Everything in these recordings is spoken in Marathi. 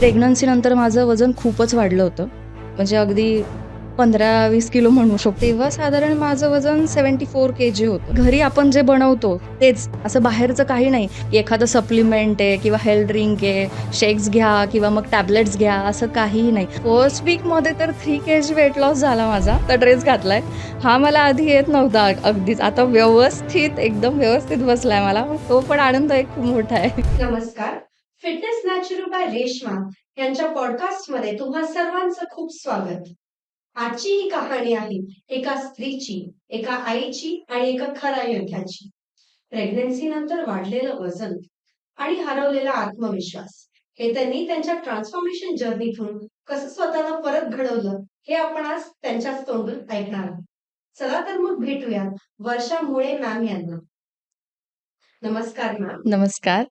प्रेग्नन्सीनंतर माझं वजन खूपच वाढलं होतं. म्हणजे अगदी 15-20 किलो म्हणू शकतो. तेव्हा साधारण माझं वजन सेवेंटी फोर के जी होतं. घरी आपण जे बनवतो तेच. असं बाहेरचं काही नाही, की एखादं सप्लिमेंट आहे किंवा हेल्थ ड्रिंक आहे, शेक्स घ्या किंवा मग टॅबलेट्स घ्या, असं काहीही नाही. फर्स्ट वीकमध्ये तर three K G weight loss झाला माझा. तर ड्रेस घातलाय. हा मला आधी येत नव्हता अगदीच. आता व्यवस्थित, एकदम व्यवस्थित बसलाय मला. तो पण आनंद एक खूप मोठा आहे. नमस्कार. फिटनेस नॅचरल बाय रेशमा यांच्या पॉडकास्टमध्ये तुम्हा सर्वांचं खूप स्वागत. आजची ही कहाणी आहे एका स्त्रीची, एका आईची आणि एका खरा योद्ध्याची. प्रेग्नन्सी नंतर वाढलेलं वजन आणि हरवलेला आत्मविश्वास हे त्यांनी त्यांच्या ट्रान्सफॉर्मेशन जर्नीतून कसं स्वतःला परत घडवलं हे आपण आज त्यांच्याच तोंडून ऐकणार आहोत. चला तर मग भेटूया वर्षा मुळे मॅम यांना. नमस्कार मॅम. नमस्कार.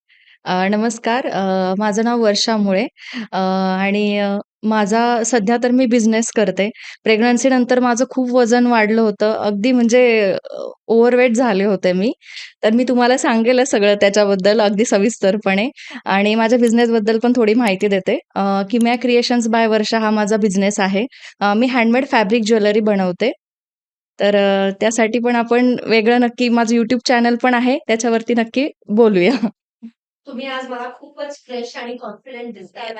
अ, नमस्कार. अ, माझं नाव वर्षा मुळे अ, आणि अ, माझा सध्या तर मी बिझनेस करते. प्रेग्नन्सीनंतर माझं खूप वजन वाढलं होतं. अगदी म्हणजे अ, ओव्हरवेट झाले होते मी. तर मी तुम्हाला सांगेलच सगळं त्याच्याबद्दल अगदी सविस्तरपणे आणि माझ्या बिझनेसबद्दल पण थोडी माहिती देते. अ, किमया क्रिएशन्स बाय वर्षा हा माझा बिझनेस आहे. अ, मी हँडमेड फॅब्रिक ज्वेलरी बनवते. तर अ, त्यासाठी पण आपण वेगळं नक्की माझं YouTube चॅनल पण आहे. त्याच्यावरती नक्की बोलूया. तुम्ही आज मला खूपच फ्रेश आणि कॉन्फिडंट दिसताय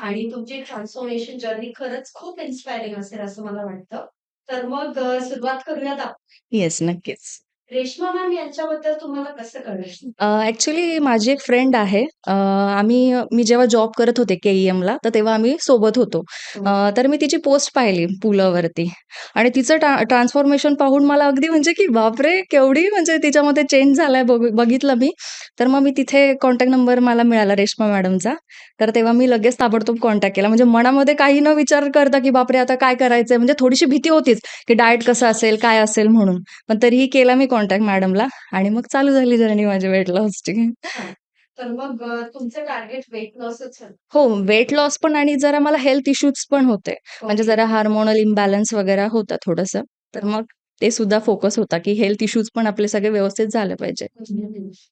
आणि तुमची ट्रान्सफॉर्मेशन जर्नी खरंच खूप इन्स्पायरिंग असेल असं मला वाटतं. तर मग सुरुवात करूयात आपण. येस, नक्कीच. रेश्मा मॅम यांच्याबद्दल तुम्हाला कसं कळलं? अ, ॲक्चुअली माझी एक फ्रेंड आहे. अ, आम्ही मी जेव्हा जॉब करत होते के-ई-एमला तर तेव्हा आम्ही सोबत होतो. अ, तर मी तिची पोस्ट पाहिली पुलावरती आणि तिचं ट्रा ट्रान्सफॉर्मेशन पाहून मला अगदी म्हणजे की बापरे! केवढी म्हणजे तिच्यामध्ये चेंज झालाय बघ बघितलं मी. तर मग मी तिथे कॉन्टॅक्ट नंबर मला मिळाला रेश्मा मॅडमचा. तर तेव्हा मी लगेच ताबडतोब कॉन्टॅक्ट केला. म्हणजे मनामध्ये काही न विचार करता, की बापरे! आता काय करायचंय? म्हणजे थोडीशी भीती होतीच, की डाएट कसं असेल, काय असेल म्हणून. पण तरीही केला मी कॉन्टॅक्ट मॅडमला आणि मग चालू झाली जर्नी माझी वेट लॉसची. हां. तर मग तुमचं टार्गेट वेट लॉसच. हो, वेट लॉस पण आणि जरा मला हेल्थ इश्यूज पण होते. म्हणजे. जरा हार्मोनल इम्बॅलन्स वगैरे होतं थोडंसं. तर मग ते सुद्धा फोकस होता, की हेल्थ इश्यूज पण आपले सगळे व्यवस्थित झाले पाहिजे.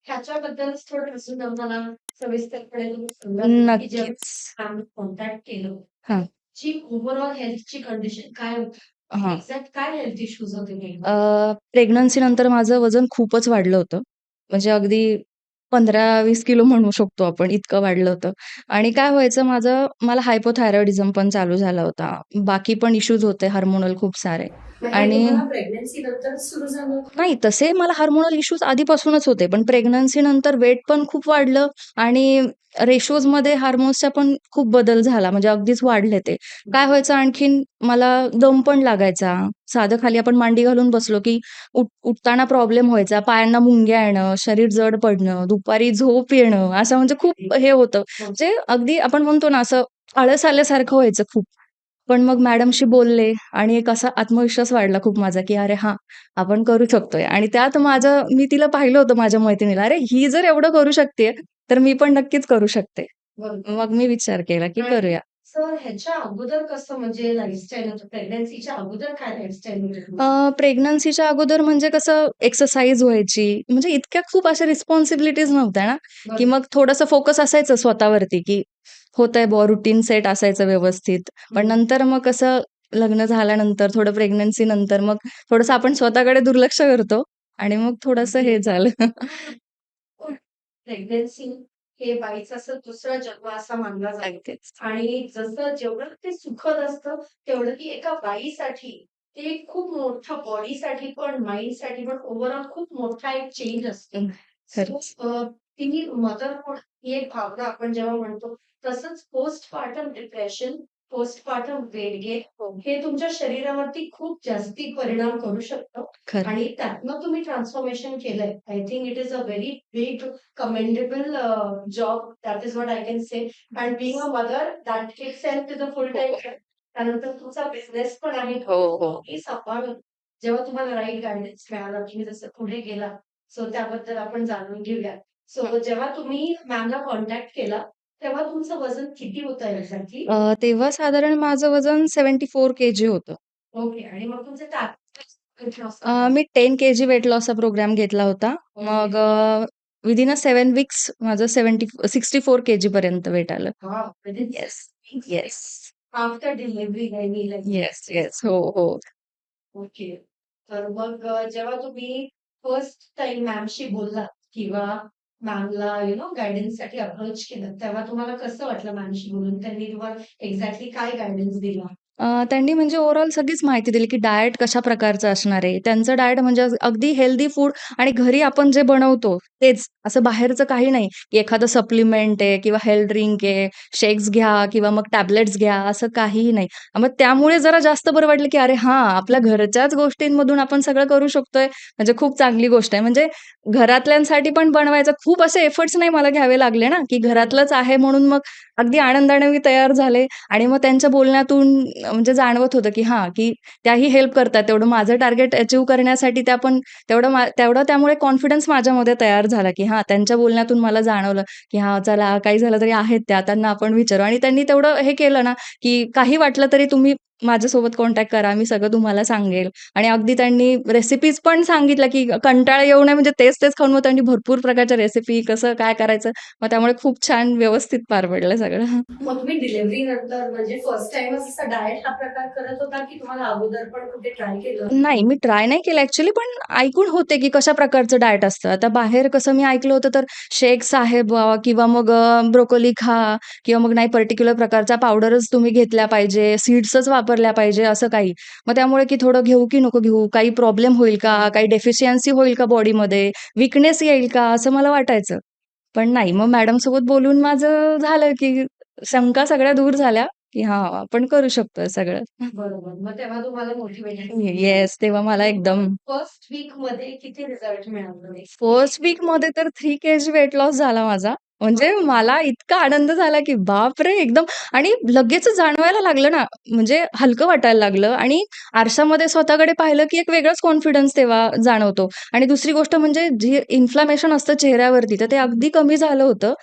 ह्याच्याबद्दलच थोडं सविस्तरपणे नक्कीच. कॉन्टॅक्ट केलं, ओव्हरऑल हेल्थची कंडिशन काय होती? हां. एक्झॅक्ट काय हेल्थ इश्यूज होते नेमके? अ, प्रेग्नन्सीनंतर माझं वजन खूपच वाढलं होतं. म्हणजे अगदी 15-20 किलो म्हणू शकतो आपण, इतकं वाढलं होतं. आणि काय व्हायचं माझं मला हायपोथायरॉइडिझम पण चालू झाला होता. बाकी पण इश्यूज होते हार्मोनल खूप सारे. आणि तुम्हाला प्रेग्नन्सी नंतर सुरू झालं? नाही, तसे मला हार्मोनल इश्यूज आधीपासूनच होते. पण प्रेग्नन्सीनंतर वेट पण खूप वाढलं आणि रेशोजमध्ये हार्मोन्सचा पण खूप बदल झाला. म्हणजे अगदीच वाढले ते. काय व्हायचं आणखीन मला दम पण लागायचा. साधं खाली आपण मांडी घालून बसलो, की उठ उठताना प्रॉब्लेम व्हायचा. पायांना मुंग्या येणं, शरीर जड पडणं, दुपारी झोप येणं, असं म्हणजे खूप हे होतं. म्हणजे अगदी आपण म्हणतो ना, असं आळस आल्यासारखं व्हायचं खूप. पण मग मॅडमशी बोलले आणि एक असा आत्मविश्वास वाढला खूप माझा, की अरे हां, आपण करू शकतोय. आणि त्यात माझं मी तिला पाहिलं होतं माझ्या मैत्रिणीला. अरे, ही जर एवढं करू शकतेय, तर मी पण नक्कीच करू शकते. मग मी विचार केला, की करूया. सर ह्याच्या अगोदर कसं म्हणजे लाईफस्टाईल होतं? प्रेग्नन्सीच्या अगोदर काय लाईफस्टाईल होती प्रेग्नन्सीच्या अगोदर म्हणजे कसं एक्सरसाइज व्हायची. म्हणजे इतक्या खूप अशा रिस्पॉन्सिबिलिटीज नव्हत्या ना, की. मग थोडंसं फोकस असायचं स्वतःवरती, की होतंय बुवा रुटीन सेट असायचं व्यवस्थित. पण. नंतर मग कसं लग्न झाल्यानंतर, थोडं प्रेग्नन्सी नंतर मग थोडंसं आपण स्वतःकडे दुर्लक्ष करतो आणि मग थोडंसं हे झालं. प्रेग्नन्सी हे बाईचं असं दुसरा जन्म असा मानला जातो. आणि जसं जेवढं ते सुखद असतं, तेवढं ती एका बाईसाठी ते खूप मोठं बॉडीसाठी पण, माइंडसाठी पण ओव्हरऑल खूप मोठा एक चेंज असतो. हं, सो खरंच. अ, ती मदरहूड ही एक भावना आपण जेव्हा म्हणतो, तसंच postpartum depression, postpartum weight gain हो. तुमच्या शरीरावरती खूप जास्ती परिणाम करू शकतं. खरं. आणि त्यातनं तुम्ही ट्रान्सफॉर्मेशन केलंय. I think it is a very big uh, job. That is what I can say. And being a mother, that itself is a full time job. त्यानंतर तुमचा बिझनेस पण आहे. हो, हो. सांभाळून जेव्हा तुम्हाला राईट गाईडन्स मिळाला, तुम्ही जसं पुढे गेला, सो त्याबद्दल आपण जाणून घेऊया. सो. जेव्हा तुम्ही मॅमला कॉन्टॅक्ट केला, तेव्हा तुमचं वजन किती होतं? अ, तेव्हा साधारण माझं वजन 74 केजी होतं. ओके. आणि मग तुमचे टार्गेट मी 10 केजी वेट लॉसचा प्रोग्राम घेतला होता. मग विदिन अ 7 वीक्स माझं 70 64 केजी पर्यंत वेट आलं. Yes. 6 weeks yes. After delivery yes, yes. हो, हो. ओके. तर मग अ, जेव्हा तुम्ही फर्स्ट टाईम मॅमशी बोललात किंवा मॅमला यू नो गाईडन्ससाठी अप्रोच केलं, तेव्हा तुम्हाला कसं वाटलं मॅमशी बोलून? त्यांनी तुम्हाला एक्झॅक्टली काय गायडन्स दिला? अ, त्यांनी म्हणजे ओव्हरऑल सगळीच माहिती दिली, की डायट कशा प्रकारचं असणार आहे. त्यांचं डायट म्हणजे अगदी हेल्दी फूड आणि घरी आपण जे बनवतो तेच. असं बाहेरचं काही नाही, की एखादं सप्लिमेंट आहे किंवा हेल्थ ड्रिंक आहे, शेक्स घ्या किंवा मग टॅबलेट्स घ्या, असं काहीही नाही. मग त्यामुळे जरा जास्त बरं वाटलं, की अरे हां, आपल्या घरच्याच गोष्टींमधून आपण सगळं करू शकतोय, म्हणजे खूप चांगली गोष्ट आहे. म्हणजे घरातल्यांसाठी पण बनवायचं खूप असे एफर्ट्स नाही मला घ्यावे लागले ना, की घरातलंच आहे म्हणून मग अगदी आनंदाने मी तयार झाले आणि मग त्यांच्या बोलण्यातून म्हणजे जाणवत होतं, की हां, की त्याही हेल्प करतात. तेवढं माझं टार्गेट अचीव्ह करण्यासाठी त्या पण तेवढं मा तेवढं त्यामुळे कॉन्फिडन्स माझ्यामध्ये तयार झाला, की हां, त्यांच्या बोलण्यातून मला जाणवलं, की हां, चला काही झालं तरी आहेत त्या, त्यांना आपण विचारू आणि त्यांनी तेवढं हे केलं ना, की काही वाटलं तरी तुम्ही माझ्यासोबत कॉन्टॅक्ट करा, मी सगळं तुम्हाला सांगेल आणि अगदी त्यांनी रेसिपीज पण सांगितल्या, की कंटाळा येऊ नये म्हणजे तेच-तेच खाऊन मग त्यांनी भरपूर प्रकारच्या रेसिपी कसं काय करायचं, मग त्यामुळे खूप छान व्यवस्थित पार पडलं सगळं. मग तुम्ही डिलिव्हरी नंतर म्हणजे फर्स्ट असा डायट हा प्रकार करत होता, की तुम्हाला अगोदर पण कुठे ट्राय केलं? नाही, मी ट्राय नाही केलं ॲक्चुअली, पण ऐकून होते, की कशा प्रकारचं डाएट असतं. आता बाहेर कसं मी ऐकलं होतं, तर शेक्स आहे किंवा मग ब्रोकोली खा किंवा मग नाही पर्टिक्युलर प्रकारच्या पावडरच तुम्ही घेतल्या पाहिजे, सीड्सच वापरल्या पाहिजे, असं काही. मग त्यामुळे की थोडं घेऊ की नको घेऊ? काही प्रॉब्लेम होईल का? काही डेफिशियन्सी होईल का बॉडीमध्ये? विकनेस येईल का? असं मला वाटायचं. पण नाही, मग मॅडमसोबत बोलून माझं झालं, की शंका सगळ्या दूर झाल्या, की हां, आपण करू शकतोय सगळं. बरोबर. मग तेव्हा तुम्हाला मोटिव्हेटेड येस, तेव्हा मला एकदम फर्स्ट वीकमध्ये किती रिझल्ट मिळाले? फर्स्ट वीकमध्ये तर 3 केजी वेट लॉस झाला माझा. म्हणजे मला इतका आनंद झाला, की बापरे! एकदम आणि लगेचच जाणवायला लागलं ना, म्हणजे हलकं वाटायला लागलं आणि आरशामध्ये स्वतःकडे पाहिलं, की एक वेगळाच कॉन्फिडन्स तेव्हा जाणवतो. आणि दुसरी गोष्ट म्हणजे जी इन्फ्लमेशन असतं चेहऱ्यावरती, तर ते अगदी कमी झालं होतं.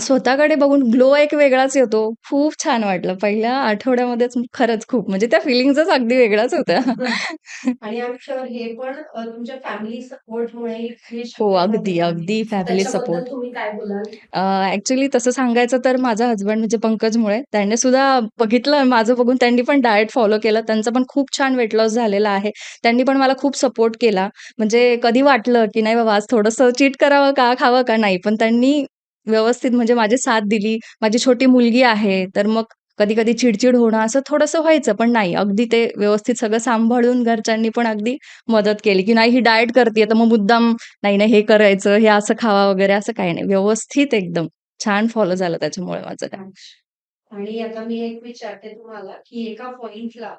स्वतःकडे बघून ग्लो एक वेगळाच येतो. खूप छान वाटलं. पहिल्या आठवड्यामध्येच खरंच खूप म्हणजे त्या फिलिंग्जच अगदी वेगळ्याच होत्या. आणि हे पण तुमच्या फॅमिली सपोर्टमुळे हे अगदी. अगदी फॅमिली सपोर्ट. त्याच्याबद्दल तुम्ही काय बोलाल? अ, ॲक्चुअली तसं सांगायचं तर माझा हसबंड म्हणजे पंकज मुळे, त्याने सुद्धा बघितलं माझं बघून त्यांनी पण डाएट फॉलो केलं. त्यांचा पण खूप छान वेट लॉस झालेला आहे. त्यांनी पण मला खूप सपोर्ट केला. म्हणजे कधी वाटलं, की नाही बाबा आज थोडंसं चीट करावं का, खावं का? नाही. पण त्यांनी व्यवस्थित म्हणजे माझी साथ दिली. माझी छोटी मुलगी आहे, तर मग कधी-कधी चिड होणं असं थोडंसं व्हायचं. पण नाही, अगदी ते व्यवस्थित सगळं सांभाळून घरच्यांनी पण अगदी मदत केली, की नाही ही डाएट करतीये, तर मग मुद्दाम नाही, नाही हे करायचं, हे असं खावा वगैरे असं काही नाही. व्यवस्थित एकदम छान फॉलो झालं त्याच्यामुळे माझं. आणि आता मी एक विचारते तुम्हाला, की एका पॉइंटला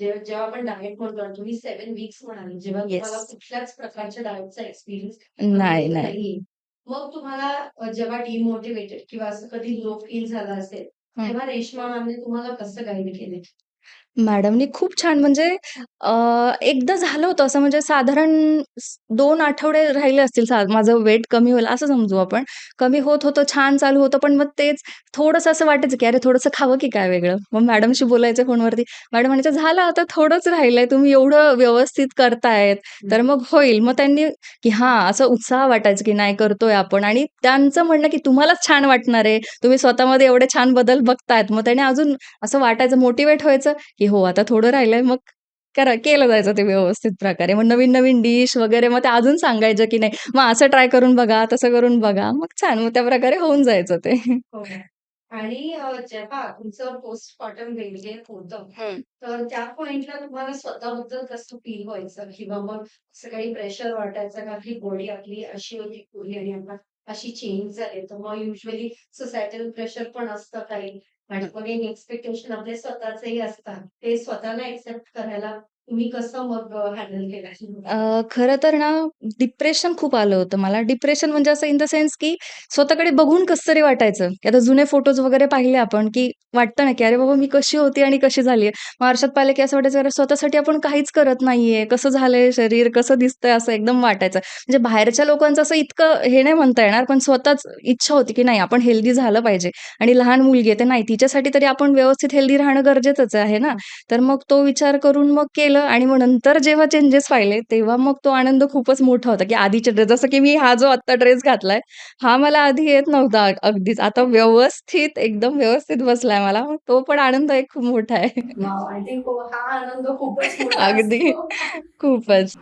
जेव्हा जेव्हा आपण डाएट म्हणतो तुम्ही 7 वीक्स म्हणाले, जेव्हा येस. कुठल्याच प्रकारच्या डाएटचा एक्सपिरियन्स नाही, नाही. मग तुम्हाला जेव्हा डिमोटिव्हेटेड किंवा असं कधी लो फील झाला असेल. तेव्हा रेश्मा मॅमने तुम्हाला कसं गाईड केले? मॅडमनी खूप छान म्हणजे अ, एकदा झालं होतं असं म्हणजे साधारण स 2 आठवडे राहिले असतील सा माझं वेट कमी होईल असं समजू आपण. कमी होत होतं, छान चालू होतं. पण मग तेच थोडंसं असं वाटायचं, की अरे थोडंसं खावं की काय वेगळं? मग मॅडमशी बोलायचं फोनवरती. मॅडम म्हणायच्या, "झालं आता थोडंच राहिलंय. तुम्ही एवढं व्यवस्थित करतायत, तर मग होईल." मग त्यांनी की हां, असं उत्साह वाटायचा, की नाही करतोय आपण आणि त्यांचं म्हणणं, की तुम्हालाच छान वाटणार आहे. तुम्ही स्वतःमध्ये एवढे छान बदल बघतायत. मग त्याने अजून असं वाटायचं, मोटिव्हेट व्हायचं, की हो आता थोडं राहिलंय मग करा केलं जायचं ते व्यवस्थित प्रकारे. मग नवीन-नवीन डिश वगैरे मग ते अजून सांगायचं, की नाही मग असं ट्राय करून बघा, तसं करून बघा. मग छान मग त्याप्रकारे होऊन जायचं ते. हो. आणि अ, जेव्हा तुमचं पोस्टपार्टम बेबी होतं. तर त्या पॉइंटला तुम्हाला स्वतःबद्दल कसं फील व्हायचं? किंवा मग असं काही प्रेशर वाटायचं का, की बॉडी आपली अशी होती पूर्वी आणि आता अशी चेंज झाली. तर मग युजुअली सोसायटल प्रेशर पण असतं काही आणि कोणी एक्सपेक्टेशन आपले स्वतःचेही असतात. ते स्वतःला एक्सेप्ट करायला तुम्ही कसं मग हँडल केलं? खरं तर ना डिप्रेशन खूप आलं होतं मला. डिप्रेशन म्हणजे असं इन द सेन्स, की स्वतःकडे बघून कसं तरी वाटायचं, की आता जुने फोटोज वगैरे पाहिले आपण, की वाटतं ना, की अरे बाबा मी कशी होती आणि कशी झाली आहे. मग आरशात पाहिलं, की असं वाटायचं अरे स्वतःसाठी आपण काहीच करत नाहीये. कसं झालंय शरीर, कसं दिसतंय असं एकदम वाटायचं. म्हणजे बाहेरच्या लोकांचं असं इतकं हे नाही म्हणता येणार, पण स्वतःच इच्छा होती, की नाही आपण हेल्दी झालं पाहिजे आणि लहान मुलगी आहे, तर नाही तिच्यासाठी तरी आपण व्यवस्थित हेल्दी राहणं गरजेचंच आहे ना. तर मग तो विचार करून मग केलं केलं आणि मग नंतर जेव्हा चेंजेस पाहिले, तेव्हा मग तो आनंद खूपच मोठा होता, की आधीचे ड्रेस जसं की मी हा जो आत्ता ड्रेस घातलाय, हा मला आधी येत नव्हता अगदीच. आता व्यवस्थित, एकदम व्यवस्थित बसलाय मला. तो पण आनंद एक खूप मोठा आहे. वॉव! आय थिंक हो, आनंद खूपच मोठा अगदी. असतो. खूपच.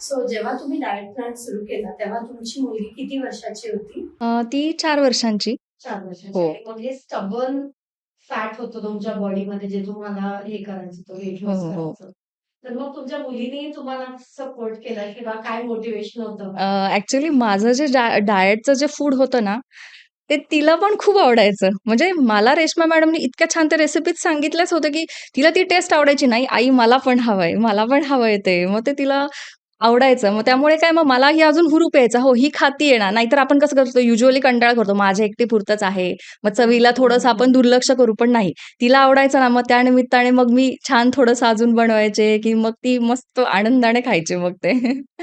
सो जेव्हा तुम्ही डाएट प्लॅन सुरू केला, तेव्हा तुमची मुलगी किती वर्षाची होती? अ, ती 4 वर्षांची. 4 वर्षाची. हो. आणि हे स्टबर्न फॅट होतं तुमच्या बॉडीमध्ये जे तुम्हाला हे करायचं होतं, वेट हो, लॉस हो. करायचं. तर मग तुमच्या मुलीने तुम्हाला सपोर्ट केला किंवा काय होतं? माझं जे डाएटचं जे फूड होतं ना, ते तिला पण खूप आवडायचं. म्हणजे मला रेश्मा मॅडमनी इतक्या छान त्या रेसिपीज सांगितल्याच होत्या, की तिला ती टेस्ट आवडायची. नाही आई मला पण हवंय, मला पण हवंय ते. मग ते तिला आवडायचं. मग त्यामुळे काय मग मलाही अजून हुरूप यायचा. हो, ही खातीये ना. नाहीतर आपण कसं करतो युजुअली कंटाळा करतो. माझ्या एकटीपुरतंच आहे. मग चवीला थोडंसं आपण दुर्लक्ष करू. पण नाही, तिला आवडायचं ना, मग त्या निमित्ताने मग मी छान थोडंसं अजून बनवायचे, की मग ती मस्त आनंदाने खायची मग ते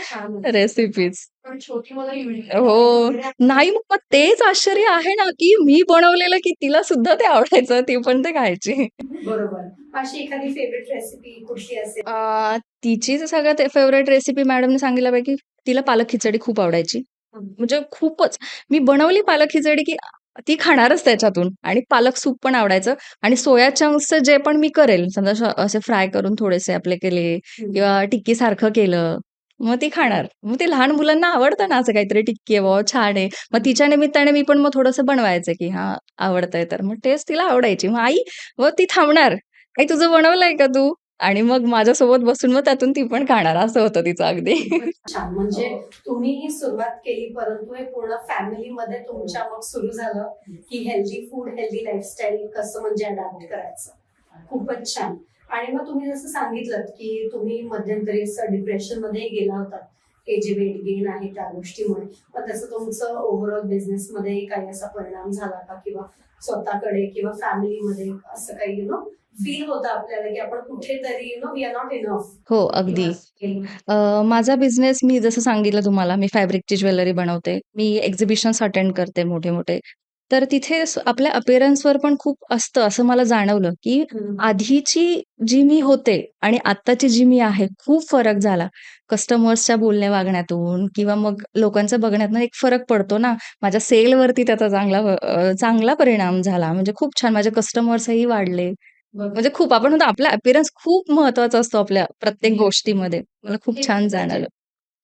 छानच. रेसिपीज. पण छोटी मुलं युजुअली हो. नाही मग मग तेच आश्चर्य आहे ना, की मी बनवलेलं की तिला सुद्धा ते आवडायचं. ती पण ते खायची. बरोबर. अशी एखादी फेव्हरेट रेसिपी कुठली असेल? अ, तिची जर सगळ्यात फेव्हरेट रेसिपी मॅडमने सांगितल्यापैकी तिला पालक खिचडी खूप आवडायची. म्हणजे खूपच. मी बनवली पालक खिचडी, की ती खाणारच त्याच्यातून आणि पालक सूप पण आवडायचं आणि सोया चंक्सचं जे पण मी करेल, समजा असे फ्राय करून थोडेसे आपले केले. किंवा टिक्कीसारखं केलं, मग ती खाणार. मग ते लहान मुलांना आवडतं ना असं काहीतरी टिक्की आहे बाबा छान आहे. मग तिच्या निमित्ताने मी पण मग थोडंसं बनवायचं की हा आवडतंय तर. मग टेस्ट तिला आवडायची. मग आई व ती थांबणार. काही तुझं बनवलंय का तू?" आणि मग माझ्यासोबत बसून मग त्यातून ती पण खाणार. असं होतं तिचं अगदी. छान. म्हणजे तुम्ही ही सुरुवात केली, परंतु हे पूर्ण फॅमिलीमध्ये तुमच्या मग सुरू झालं, की हेल्दी फूड, हेल्दी लाईफस्टाईल कसं म्हणजे अडॅप्ट करायचं. खूपच छान. आणि मग तुम्ही जसं सांगितलंत, की तुम्ही मध्यंतरी असं डिप्रेशनमध्येही गेला होतात, हे जे वेट गेन आहे त्या गोष्टीमुळे. मग त्याचा तुमचं ओव्हरऑल बिझनेसमध्येही काही असा परिणाम झाला का? किंवा स्वतःकडे किंवा फॅमिलीमध्ये असं काही यू नो फील होतं आपल्याला, की आपण कुठेतरी you know we are not enough हो, अगदी. माझा बिझनेस मी जसं सांगितलं तुम्हाला, मी फॅब्रिकची ज्वेलरी बनवते. मी एक्झिबिशन्स अटेंड करते मोठे-मोठे. तर तिथे आपल्या अपीअरन्सवर पण खूप असतं असं मला जाणवलं, की. आधीची जी मी होते आणि आत्ताची जी मी आहे, खूप फरक झाला. कस्टमर्सच्या बोलण्या वागण्यातून किंवा मग लोकांचं बघण्यातनं एक फरक पडतो ना. माझ्या सेलवरती त्याचा चांगला अ, चांगला परिणाम झाला. म्हणजे खूप छान माझे कस्टमर्सही वाढले. म्हणजे खूप आपण म्हणतो आपला अपीअरन्स खूप महत्त्वाचा असतो आपल्या प्रत्येक गोष्टीमध्ये. मला खूप छान जाणवलं.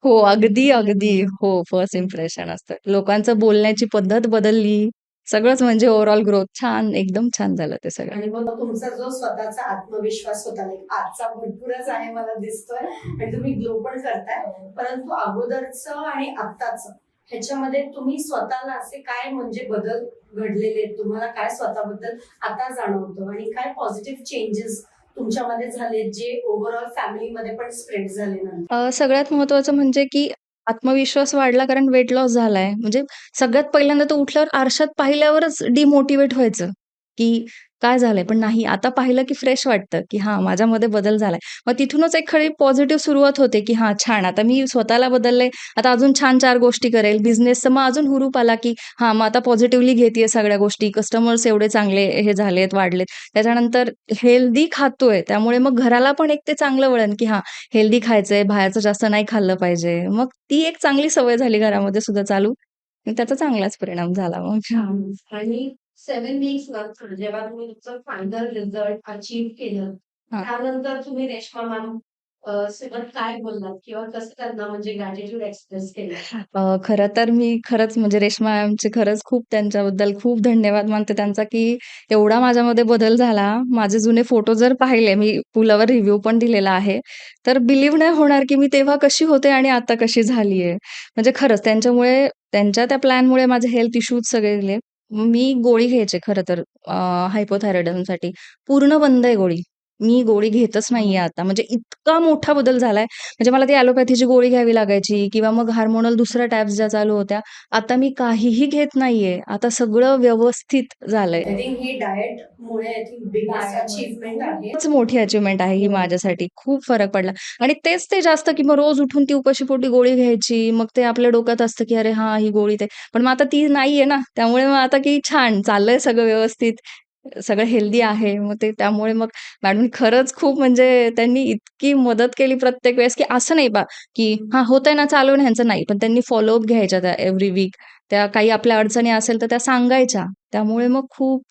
हो, अगदी, अगदी. हो, फर्स्ट इम्प्रेशन असतं. लोकांचं बोलण्याची पद्धत बदलली. सगळंच म्हणजे ओव्हरऑल ग्रोथ छान, एकदम छान झालं ते सगळं. आणि मग तुमचा जो स्वतःचा आत्मविश्वास होता, लाइक आजचा भरपूरच आहे मला दिसतोय आणि तुम्ही ग्लो पण करताय. परंतु अगोदरचं आणि आत्ताचं ह्याच्यामध्ये तुम्ही स्वतःला असे काय म्हणजे बदल घडलेले? तुम्हाला काय स्वतःबद्दल आता जाणवतं आणि काय पॉझिटिव्ह चेंजेस तुमच्यामध्ये झालेत, जे ओव्हरऑल फॅमिलीमध्ये पण स्प्रेड झाले सगळ्यात महत्त्वाचं म्हणजे की आत्मविश्वास वाढला कारण वेट लॉस झालाय. म्हणजे सगळ्यात पहिल्यांदा तर उठल्यावर आरशात पाहिल्यावरच डिमोटिवेट व्हायचं, की काय झालंय? पण नाही, आता पाहिलं की फ्रेश वाटतं, की हां, माझ्यामध्ये बदल झालाय. मग तिथूनच एक खरी पॉझिटिव्ह सुरुवात होते, की हां, छान आता मी स्वतःला बदलले आता अजून छान चार गोष्टी करेल. बिझनेसचं मग अजून हुरूप आला, की हां, मग आता पॉझिटिव्हली घेतेय सगळ्या गोष्टी. कस्टमर्स एवढे चांगले हे झालेत, वाढलेत. त्याच्यानंतर हेल्दी खातोय. त्यामुळे मग घराला पण एक ते चांगलं वळण, की हां, हेल्दी खायचंय, बाहेरचं जास्त नाही खाल्लं पाहिजे. मग ती एक चांगली सवय झाली घरामध्ये सुद्धा चालू. त्याचा चांगलाच परिणाम झाला मग. आणि 7 वीक्स नंतर जेव्हा तुम्ही तुमचं फायनल रिझल्ट अचीव्ह केलं. त्यानंतर तुम्ही रेश्मा मॅम सोबत काय बोललात किंवा कसं त्यांना म्हणजे ग्रॅटिट्यूड एक्सप्रेस केलं? अ, खरं तर मी खरंच म्हणजे रेश्मा मॅमचे खरंच खूप त्यांच्याबद्दल खूप धन्यवाद मानते त्यांचा, की एवढा माझ्यामध्ये बदल झाला. माझे जुने फोटो जर पाहिले, मी पुलावर रिव्ह्यू पण दिलेला आहे. तर बिलीव्ह नाही होणार, की मी तेव्हा कशी होते आणि आता कशी झालीये. म्हणजे खरंच त्यांच्यामुळे त्यांच्या त्या प्लॅनमुळे माझे हेल्थ इश्यूज सगळे गेले. मी गोळी घ्यायचे खरं तर अ, हायपोथायरॉइडिझमसाठी. पूर्ण बंद आहे गोळी. मी गोळी घेतच नाहीये आता. म्हणजे इतका मोठा बदल झालाय. म्हणजे मला ती ॲलोपॅथीची गोळी घ्यावी लागायची किंवा मग हार्मोनल दुसऱ्या टॅब्स ज्या चालू होत्या. आता मी काहीही घेत नाहीये. आता सगळं व्यवस्थित झालंय. आय थिंक ही डाएटमुळे आय थिंक बिगेस्ट अचीव्हमेंट आहे. खूपच मोठी अचीव्हमेंट आहे ही माझ्यासाठी. खूप फरक पडला आणि तेच ते जास्त, की मग रोज उठून ती उपाशीपोटी गोळी घ्यायची. मग ते आपल्या डोक्यात असतं, की अरे हां, ही गोळी ते पण मग आता ती नाहीये ना. त्यामुळे मग आता की छान चाललंय सगळं व्यवस्थित. सगळं हेल्दी आहे. मग ते त्यामुळे मग मॅडम खरंच खूप म्हणजे त्यांनी इतकी मदत केली प्रत्येक वेळेस, की असं नाही बा, की हा होतंय ना चालू ना ह्यांचं नाही. पण त्यांनी फॉलोअप घ्यायच्या त्या एव्हरी वीक. त्या काही आपल्या अडचणी असेल तर त्या सांगायच्या. त्यामुळे मग खूप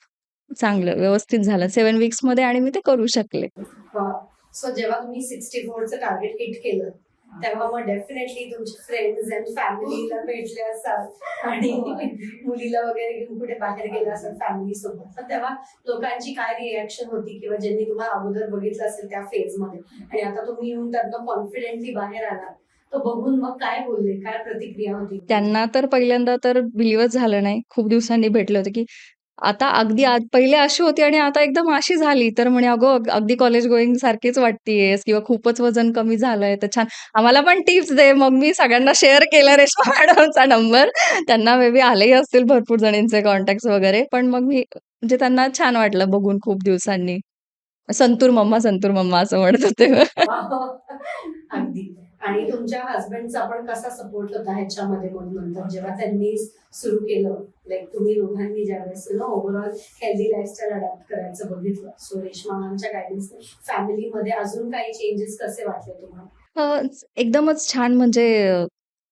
चांगलं व्यवस्थित झालं सेवन वीक्समध्ये आणि मी ते करू शकले. सो जेव्हा तुम्ही 64चं टार्गेट हिट केलं, तेव्हा मग डेफिनेटली तुमचे फ्रेंड्स अँड फॅमिलीला भेटले असाल आणि मुलीला वगैरे घेऊन कुठे बाहेर गेला असाल फॅमिली सोबत. तर तेव्हा लोकांची काय रिएक्शन होती किंवा ज्यांनी तुम्हाला अगोदर बघितलं असेल त्या फेजमध्ये आणि आता तुम्ही येऊन त्यातनं कॉन्फिडेंटली बाहेर आलात. तर बघून मग काय बोलले? काय प्रतिक्रिया होती? त्यांना तर पहिल्यांदा तर बिलीव्हच झालं नाही. खूप दिवसांनी भेटले होते, की आता अगदी आज पहिले अशी होती आणि आता एकदम अशी झाली. तर म्हणे, "अगं अगदी कॉलेज गोईंग सारखीच वाटतीयेस किंवा खूपच वजन कमी झालंय तर छान. आम्हाला पण टिप्स दे." मग मी सगळ्यांना शेअर केला रेश्मा मॅडमचा नंबर. त्यांना मे बी आलेही असतील भरपूर जणींचे कॉन्टॅक्ट्स वगैरे. पण मग मी म्हणजे त्यांना छान वाटलं बघून खूप दिवसांनी. संतूर मम्मा, संतूर मम्मा असं म्हणत होते. अगदी. आणि तुमच्या हसबंडचा आपण कसा सपोर्ट होता ह्याच्यामध्ये मग नंतर जेव्हा त्यांनी सुरू केलं लाईक तुम्ही दोघांनी ज्यावेळेस ना ओव्हरऑल हेल्दी लाईफस्टाईल अडॅप्ट करायचं बघितलं. सो रेशमाच्या गायडन्सने फॅमिलीमध्ये अजून काही चेंजेस कसे वाटले तुम्हाला? एकदमच छान म्हणजे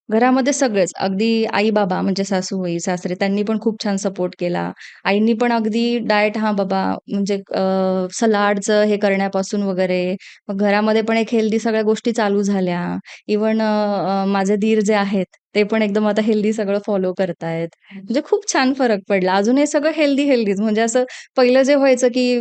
घरामध्ये सगळेच अगदी आई-बाबा म्हणजे सासूबाई, सासरे त्यांनी पण खूप छान सपोर्ट केला. आईंनी पण अगदी डाएट हां बाबा म्हणजे अ, सलाडचं हे करण्यापासून वगैरे. मग घरामध्ये पण एक हेल्दी सगळ्या गोष्टी चालू झाल्या. इव्हन माझे दीर जे आहेत, ते पण एकदम आता हेल्दी सगळं फॉलो करतायत. म्हणजे खूप छान फरक पडला. अजून हे सगळं हेल्दी हेल्दीच म्हणजे असं पहिलं जे व्हायचं, की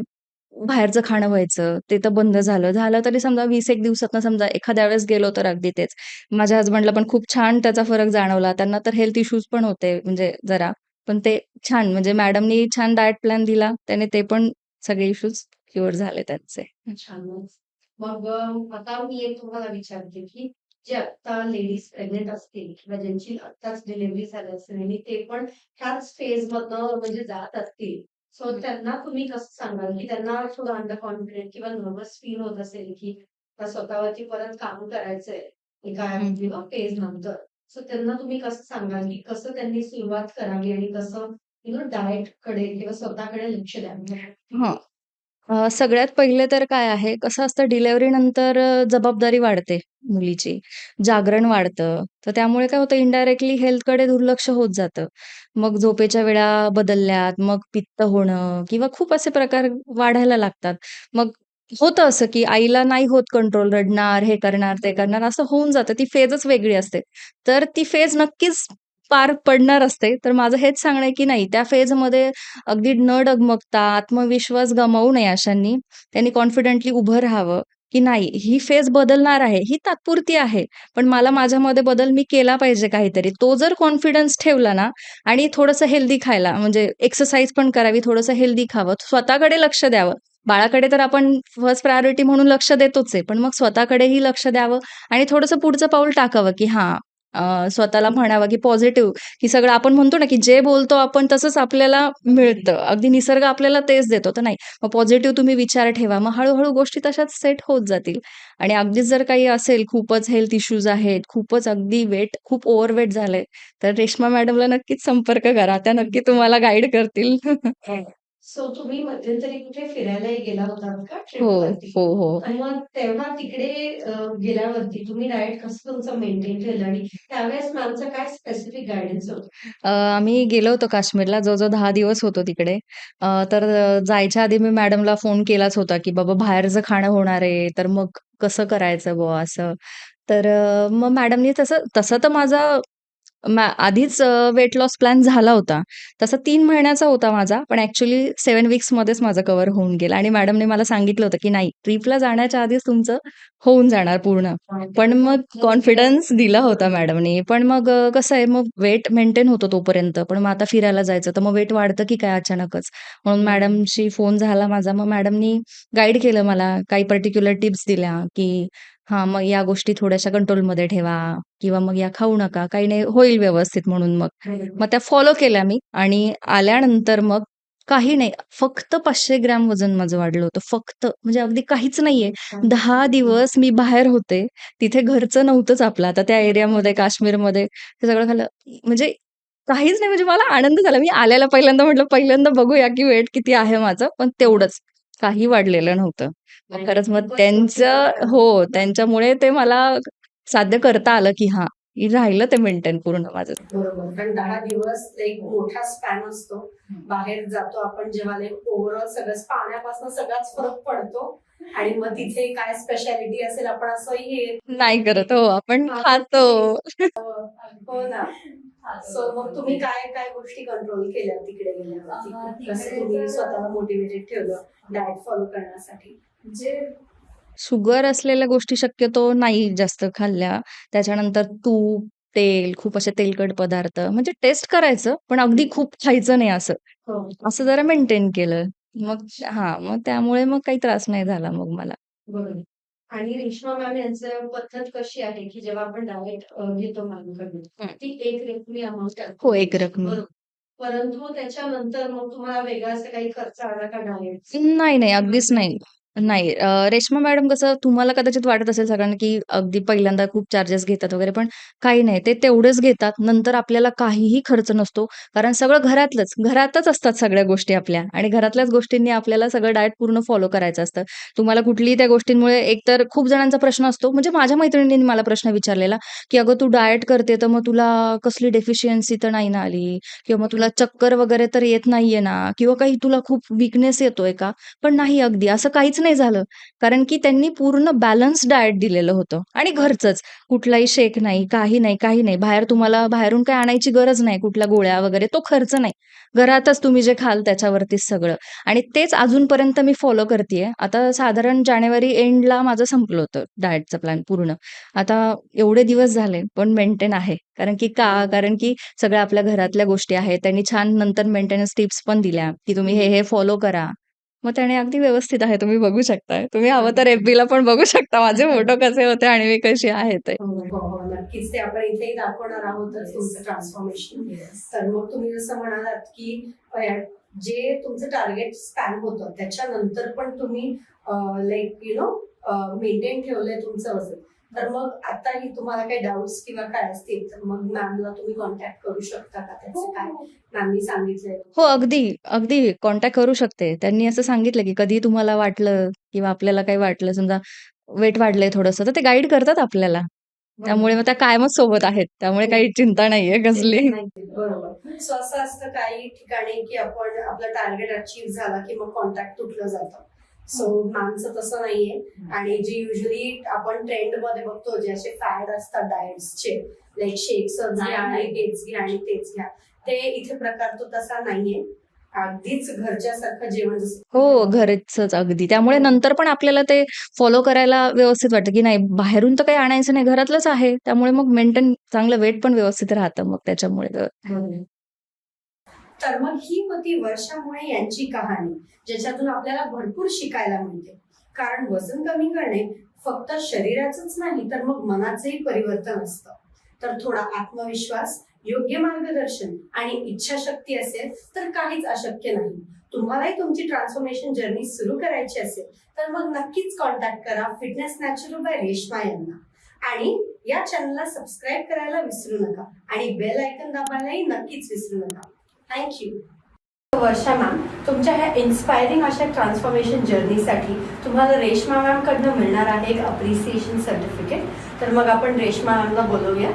बाहेरचं खाणं व्हायचं, ते तर बंद झालं. झालं तरी समजा वीस एक दिवसातनं समजा एखाद्या वेळेस गेलो तर अगदी तेच. माझ्या हसबंडला पण खूप छान त्याचा फरक जाणवला. त्यांना तर हेल्थ इश्यूज पण होते म्हणजे जरा. पण ते छान म्हणजे मॅडमनी छान डाएट प्लॅन दिला. त्याने ते पण सगळे इश्यूज क्युअर झाले त्यांचे. छानच. मग आता मी एक तुम्हाला विचारते, की जे आता लेडीज प्रेग्नेंट असतील किंवा ज्यांची आत्ताच डिलिव्हरी झाली असेल आणि ते पण ह्याच फेज मधनं म्हणजे जात असतील. सो त्यांना तुम्ही कसं सांगाल, की त्यांना थोडं अंडर कॉन्फिडंट किंवा नर्व्हस फील होत असेल, की स्वतःवरती परत काम करायचंय एका हं. फेज नंतर. सो त्यांना तुम्ही कसं सांगाल, की कसं त्यांनी सुरुवात करावी आणि कसं यू नो डाएटकडे किंवा स्वतःकडे लक्ष द्यावं? अ, सगळ्यात पहिले तर काय आहे, कसं असतं डिलिव्हरीनंतर अ, जबाबदारी वाढते मुलीची, जागरण वाढतं. तर त्यामुळे काय होतं इनडायरेक्टली हेल्थकडे दुर्लक्ष होत जातं. मग झोपेच्या वेळा बदलल्यात, मग पित्त होणं किंवा खूप असे प्रकार वाढायला लागतात. मग होतं असं, की आईला नाही होत कंट्रोल, रडणार, हे करणार, ते करणार असं होऊन जातं. ती फेजच वेगळी असते. तर ती फेज नक्कीच पार पडणार असते. तर माझं हेच सांगणं आहे, की नाही त्या फेजमध्ये अगदी न डगमगता, आत्मविश्वास गमावू नये अशांनी. त्यांनी कॉन्फिडेंटली उभं राहावं, की नाही ही फेज बदलणार आहे. ही तात्पुरती आहे. पण मला माझ्यामध्ये बदल मी केला पाहिजे काहीतरी. तो जर कॉन्फिडन्स ठेवला ना आणि थोडंसं हेल्दी खायला म्हणजे एक्सरसाइज पण करावी, थोडंसं हेल्दी खावं, स्वतःकडे लक्ष द्यावं. बाळाकडे तर आपण फर्स्ट प्रायोरिटी म्हणून लक्ष देतोच आहे. पण मग स्वतःकडेही लक्ष द्यावं आणि थोडंसं पुढचं पाऊल टाकावं, की हां, अ, स्वतःला म्हणावं, की पॉझिटिव्ह की सगळं आपण म्हणतो ना, की जे बोलतो आपण तसंच आपल्याला मिळतं. अगदी निसर्ग आपल्याला तेच देतो. तर नाही, मग पॉझिटिव्ह तुम्ही विचार ठेवा. मग हळू-हळू गोष्टी तशाच सेट होत जातील. आणि अगदीच जर काही असेल, खूपच हेल्थ इश्यूज आहेत, खूपच अगदी वेट खूप ओव्हरवेट झालंय, तर रेश्मा मॅडमला नक्कीच संपर्क करा. त्या नक्की तुम्हाला गाईड करतील. हो. सो तुम्ही मध्यंतरी कुठे फिरायलाही गेला होतात का हो, ट्रिपवरती? हो, हो. आणि मग तेव्हा तिकडे अ, गेल्यावरती तुम्ही डाएट कसं तुमचं मेंटेन ठेवलं आणि त्यावेळेस मॅमचं काय स्पेसिफिक गाईडन्स होतं? अ, आम्ही गेलो होतो काश्मीरला. जवळ-जवळ 10 दिवस होतो तिकडे. अ, तर अ, जायच्या आधी मी मॅडमला फोन केलाच होता, की "बाबा बाहेरचं खाणं होणार आहे, तर मग कसं करायचं बुवा?" असं. तर अ, मग मॅडमनी तसं तसं तर माझा आधीच वेट लॉस प्लॅन झाला होता. तसा 3 महिन्याचा होता माझा, पण ॲक्चुअली 7 वीक्समध्येच माझं कव्हर होऊन गेलं आणि मॅडमने मला सांगितलं होतं, की "नाही, ट्रिपला जाण्याच्या आधीच तुमचं होऊन जाणार पूर्ण." पण मग कॉन्फिडन्स दिला होता मॅडमनी. पण मग कसं आहे मग वेट मेंटेन होतं तोपर्यंत. पण मग आता फिरायला जायचं, तर मग वेट वाढतं की काय अचानकच. म्हणून मॅडमशी फोन झाला माझा. मग मॅडमनी गाईड केलं मला. काही पर्टिक्युलर टिप्स दिल्या, की हां, मग या गोष्टी थोड्याशा कंट्रोलमध्ये ठेवा किंवा मग या खाऊ नका. काही नाही होईल व्यवस्थित म्हणून मग. मग त्या फॉलो केल्या मी आणि आल्यानंतर मग काही नाही, फक्त 500 ग्रॅम वजन माझं वाढलं होतं. फक्त म्हणजे अगदी काहीच नाहीये. 10 दिवस मी बाहेर होते. तिथे घरचं नव्हतंच आपलं. आता त्या एरियामध्ये काश्मीरमध्ये ते सगळं खाल्लं. म्हणजे काहीच नाही म्हणजे मला आनंद झाला. मी आल्याला पहिल्यांदा म्हटलं पहिल्यांदा बघूया की वेट किती आहे माझं. पण तेवढंच. काही वाढलेलं नव्हतं. मग खरंच मग त्यांचं. हो, त्यांच्यामुळे ते मला साध्य करता आलं की हां, राहिलं ते मेंटेन पूर्ण माझं. बरोबर. कारण 10 दिवस एक मोठा स्पॅन असतो. बाहेर जातो आपण जेव्हा ओव्हरऑल सगळंच पाण्यापासून सगळाच फरक पडतो आणि मग तिथे काय स्पेशालिटी असेल आपण असंही हे नाही करत. हो, आपण हां, खातो. हो ना. सो मग तुम्ही काय काय गोष्टी कंट्रोल केल्या तिकडे गेल्यावरती? कसं तुम्ही स्वतःला मोटिवेटेड ठेवलं डाएट फॉलो करण्यासाठी? जे शुगर असलेल्या गोष्टी शक्यतो नाही जास्त खाल्ल्या. त्याच्यानंतर तूप, तेल, खूप असे तेलकट पदार्थ म्हणजे टेस्ट करायचं, पण अगदी खूप खायचं नाही असं. हो. असं जरा मेंटेन केलं. मग हां, मग त्यामुळे मग काही त्रास नाही झाला मग मला. आणि रेश्मा मॅम यांचं पद्धत कशी आहे, की जेव्हा आपण डाएट अ, घेतो मॅमकडून. ती एक रकमी अमाउंट हो, एक रकमी. परंतु त्याच्यानंतर मग तुम्हाला वेगळा असा काही खर्च आला का डाएट? नाही, नाही. अगदीच नाही. नाही. अ, रेश्मा मॅडम कसं तुम्हाला कदाचित वाटत असेल सगळ्यांना, की अगदी पहिल्यांदा खूप चार्जेस घेतात वगैरे, पण काही नाही. ते तेवढेच घेतात. नंतर आपल्याला काहीही खर्च नसतो. कारण सगळं घरातलंच. घरातच असतात सगळ्या गोष्टी आपल्या आणि घरातल्याच गोष्टींनी आपल्याला सगळं डाएट पूर्ण फॉलो करायचं असतं. तुम्हाला कुठलीही त्या गोष्टींमुळे एकतर खूप जणांचा प्रश्न असतो, म्हणजे माझ्या मैत्रिणींनी मला प्रश्न विचारलेला, की "अगं तू डाएट करते, तर मग तुला कसली डेफिशियन्सी तर नाही ना आली? किंवा मग तुला चक्कर वगैरे तर येत नाहीये ना? किंवा काही तुला खूप वीकनेस येतोय का?" पण नाही अगदी असं काहीच नाही झालं. कारण की त्यांनी पूर्ण बॅलन्स डाएट दिलेलं होतं आणि घरचंच. कुठलाही शेक नाही, काही नाही, काही नाही. बाहेर तुम्हाला बाहेरून काही आणायची गरज नाही. कुठल्या गोळ्या वगैरे तो खर्च नाही. घरातच तुम्ही जे खाल त्याच्यावरतीच सगळं आणि तेच अजूनपर्यंत मी फॉलो करते आता साधारण जानेवारी एंडला माझं संपलं होतं डाएटचं प्लॅन पूर्ण. आता एवढे दिवस झाले, पण मेंटेन आहे. कारण की का? कारण की सगळ्या आपल्या घरातल्या गोष्टी आहेत. त्यांनी छान नंतर मेंटेनन्स टिप्स पण दिल्या, की तुम्ही हे, हे फॉलो करा. मग त्याने अगदी व्यवस्थित आहे. तुम्ही बघू शकताय. तुम्ही हवं तर एफबीला पण बघू शकता माझे फोटो कसे होते आणि मी कशी आहे ते. हो, हो, हो. नक्कीच ते आपण इथेही दाखवणार आहोतच तुमचं ट्रान्सफॉर्मेशन. तर मग तुम्ही जसं म्हणालात, की जे तुमचं टार्गेट स्पॅन होतं त्याच्यानंतर पण तुम्ही लाइक यू नो मेंटेन ठेवलंय तुमचं वजन. तर मग आताही तुम्हाला काही डाउट्स किंवा काय असतील तर मग मॅमला तुम्ही कॉन्टॅक्ट करू शकता का? त्याचं काय मॅमनी सांगितलंय? हो, अगदी, अगदी कॉन्टॅक्ट करू शकते. त्यांनी असं सांगितलं, की कधी तुम्हाला वाटलं किंवा आपल्याला काही वाटलं समजा वेट वाढलंय थोडंसं, तर ते गाईड करतात आपल्याला. त्यामुळे मग त्या कायमच सोबत आहेत. त्यामुळे काही चिंता नाहीये कसली. बरोबर. सो असं असतं काही ठिकाणी, की आपण आपलं टार्गेट अचीव्ह झाला, की मग कॉन्टॅक्ट तुटलं जातं. सो मॅमचं तसं नाहीये आणि जी युजली आपण ट्रेंडमध्ये बघतो जे असे फॅड असतात डाएट्सचे लाईक शेक्सच घ्या आणि हेच घ्या आणि तेच घ्या. ते इथे प्रकार तो तसा नाहीये. अगदीच घरच्यासारखं जेवण हो, घरचंच अगदी. त्यामुळे नंतर पण आपल्याला ते फॉलो करायला व्यवस्थित वाटतं, की नाही बाहेरून तर काही आणायचं नाही, घरातलंच आहे. त्यामुळे मग मेंटेन चांगलं वेट पण व्यवस्थित राहतं मग त्याच्यामुळे. तर मग ही होती वर्षा मुळे यांची कहाणी ज्याच्यातून आपल्याला भरपूर शिकायला मिळते. कारण वजन कमी करणे फक्त शरीराचंच नाही तर मग मनाचंही परिवर्तन असतं. तर थोडा आत्मविश्वास योग्य मार्गदर्शन आणि इच्छाशक्ती असेल तर काहीच अशक्य नाही. तुम्हालाही तुमची ट्रान्सफॉर्मेशन जर्नी सुरू करायची असेल तर मग नक्कीच कॉन्टॅक्ट करा फिटनेस नॅचरल बाय रेश्मा यांना. आणि या चॅनलला सबस्क्राईब करायला विसरू नका आणि बेल आयकन दाबायलाही नक्कीच विसरू नका. थँक्यू वर्षा मॅम तुमच्या ह्या इन्स्पायरिंग अशा ट्रान्सफॉर्मेशन जर्नीसाठी तुम्हाला रेश्मा मॅमकडनं मिळणार आहे एक अप्रिसिएशन सर्टिफिकेट तर मग आपण रेश्मा मॅमला बोलवूया.